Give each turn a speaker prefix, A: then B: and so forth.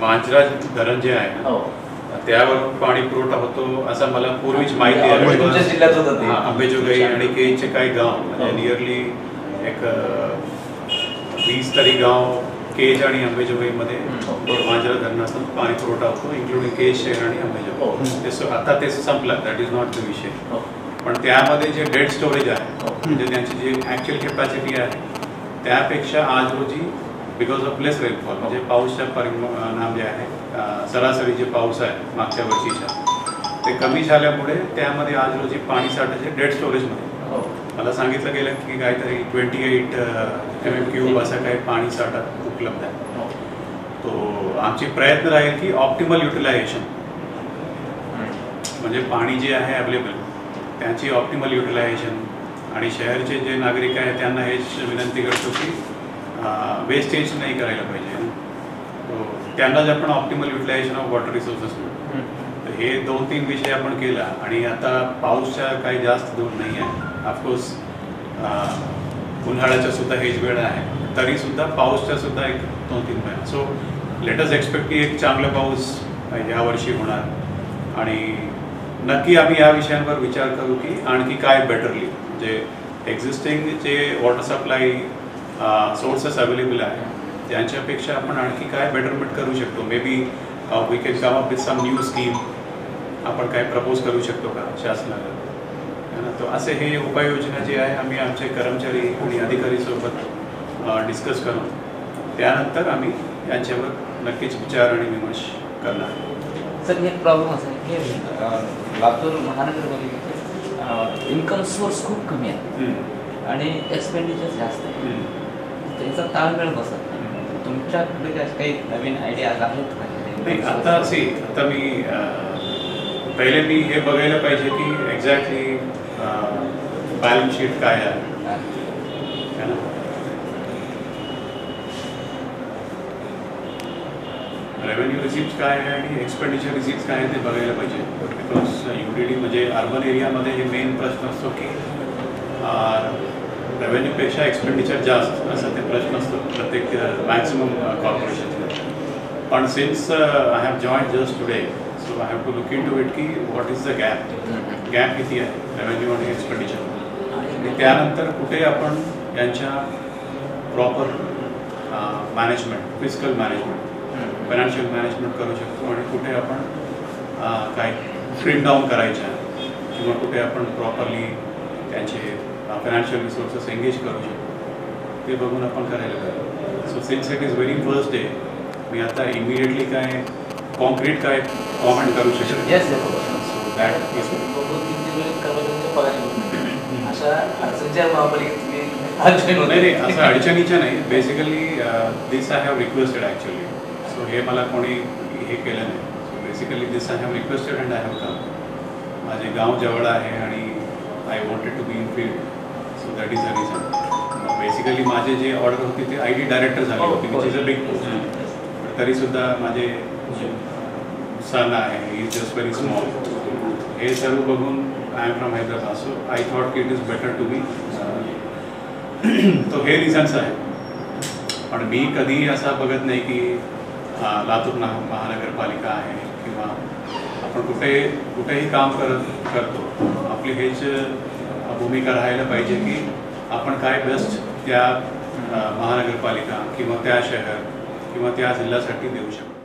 A: मांजरा धरण जे आहे ना
B: हो
A: त्यावर पाणी पुरवठा होतो असं मला पूर्वीच माहिती आहे
B: ते.
A: हा, अंबेजोगाई आणि केजचे काही गाव म्हणजे नियरली एक अं, वीस तरी गाव केज आणि अंबेजोगाईमध्ये
B: हम्म.
A: मांजरा धरणातून पाणी पुरवठा होतो इन्क्लुडिंग केज शहर आणि
B: हो.
A: अंबेजोगाई ते स- आता ते संपलं दॅट इज नॉट द विषय
B: हो.
A: पण त्यामध्ये जे डेड स्टोरेज आहे
B: हो.
A: म्हणजे त्यांची जी ॲक्च्युअल कॅपॅसिटी आहे त्यापेक्षा आज रोजी बिकॉज ऑफ लेस रेनफॉल म्हणजे पाऊसच्या परिणाम जे आहे. सरासरी जे पाऊस आहे मागच्या वर्षीच्या ते कमी झाल्यामुळे त्यामध्ये आज रोजी पाणी साठाचे डेड स्टोरेजमध्ये
B: हो.
A: मला सांगितलं गेलं की काहीतरी twenty eight M M cube असं काही पाणी साठा उपलब्ध आहे.
B: हो.
A: तो आमची प्रयत्न राहील की ऑप्टिमल युटिलायझेशन म्हणजे पाणी जे आहे अवेलेबल त्याची ऑप्टिमल युटिलायझेशन आणि शहरचे जे नागरिक आहेत त्यांना हेच विनंती करतो की वेस्टेज नाही करायला पाहिजे. तो त्यांना जर आपण optimal utilization of water resources. तर हे दोन तीन विषय आपण केला आणि आता पाऊसच्या काही जास्त दूर नाही आहे. ऑफकोर्स उन्हाळ्याचा सुद्धा हेच वेळ आहे. तरीसुद्धा पाऊसच्या सुद्धा एक दोन तीन महिने सो लेटस एक्सपेक्ट की एक चांगला पाऊस यावर्षी होणार. आणि नक्की आम्ही या विषयांवर विचार करू की आणखी काय बेटरली म्हणजे एक्झिस्टिंग जे वॉटर सप्लाय सोर्सेस अवेलेबल आहे त्यांच्यापेक्षा आपण आणखी काय बेटरमेंट करू शकतो? May be we can come up with some new scheme आपण काय प्रपोज करू शकतो का शासनाला? है ना? तर असे हे उपाययोजना जे आहे आम्ही आमचे कर्मचारी आणि अधिकारीसोबत डिस्कस करून त्यानंतर आम्ही यांच्यावर नक्कीच विचार आणि विमर्श करणार.
B: सर एक प्रॉब्लेम असा आहे. की लातूर महानगरपालिकेचे इन्कम सोर्स खूप कमी आहे. आणि एक्सपेंडिचर जास्त आहे. त्यांचा ताळमेळ बसत नाही. तुमच्याकडे काही नवीन आयडिया आहेत का?
A: नाही आता सी आता मी पहिले मी हे बघायला पाहिजे की एक्झॅक्टली बॅलन्स शीट काय आहे. ना? रेव्हेन्यू रिसिप्ट काय आहे आणि एक्सपेंडिचर रिसिप्ट काय आहे ते बघायला पाहिजे. बिकॉज युडिडी म्हणजे अर्बन एरियामध्ये हे मेन प्रश्न असतो की रेव्हेन्यूपेक्षा एक्सपेंडिचर जास्त असं ते प्रश्न असतो प्रत्येक मॅक्सिमम कॉर्पोरेशनचे पण since I have join just today so I have to look in to it की what is the gap gap किती आहे रेव्हेन्यू आणि एक्सपेंडिचर आणि त्यानंतर कुठे आपण यांच्या proper management physical management financial management करू शकतो आणि कुठे आपण काय ट्रिम डाऊन करायच्या किंवा कुठे आपण प्रॉपरली त्यांचे फायनान्शियल रिसोर्सेस एंगेज करू शकतो. ते बघून आपण करायला पाहिजे. So since it is very first day मी आता इमिडिएटली काय कॉन्क्रीट काय कॉमेंट करू शकतो. सो दॅट इज
B: अशा अडचणीच्या महापालिकेत
A: नाही असं अडचणीच्या नाही. Basically this I have requested actually so हे मला कोणी हे केलं नाही. So basically this I have requested and I have come माझे गाव जवळ आहे आणि I wanted to be in field so that is reason basically माझे जे ऑर्डर होती ते आय टी डायरेक्टर झाली होती. Which is a big post तरीसुद्धा माझे सन आहे इज जस्ट व्हेरी स्मॉल हे सर्व बघून I am from Hyderabad so I thought की it is better to be तो हे रिझन्स आहे पण मी कधी असा बघत नाही की लातूर ना महानगरपालिका आहे किंवा आपण कुठे कुठेही काम करत करतो. आपली हेच भूमिका राहायला पाहिजे की आपण काय बेस्ट त्या महानगरपालिका किंवा त्या शहर किंवा त्या जिल्ह्यासाठी देऊ शकतो.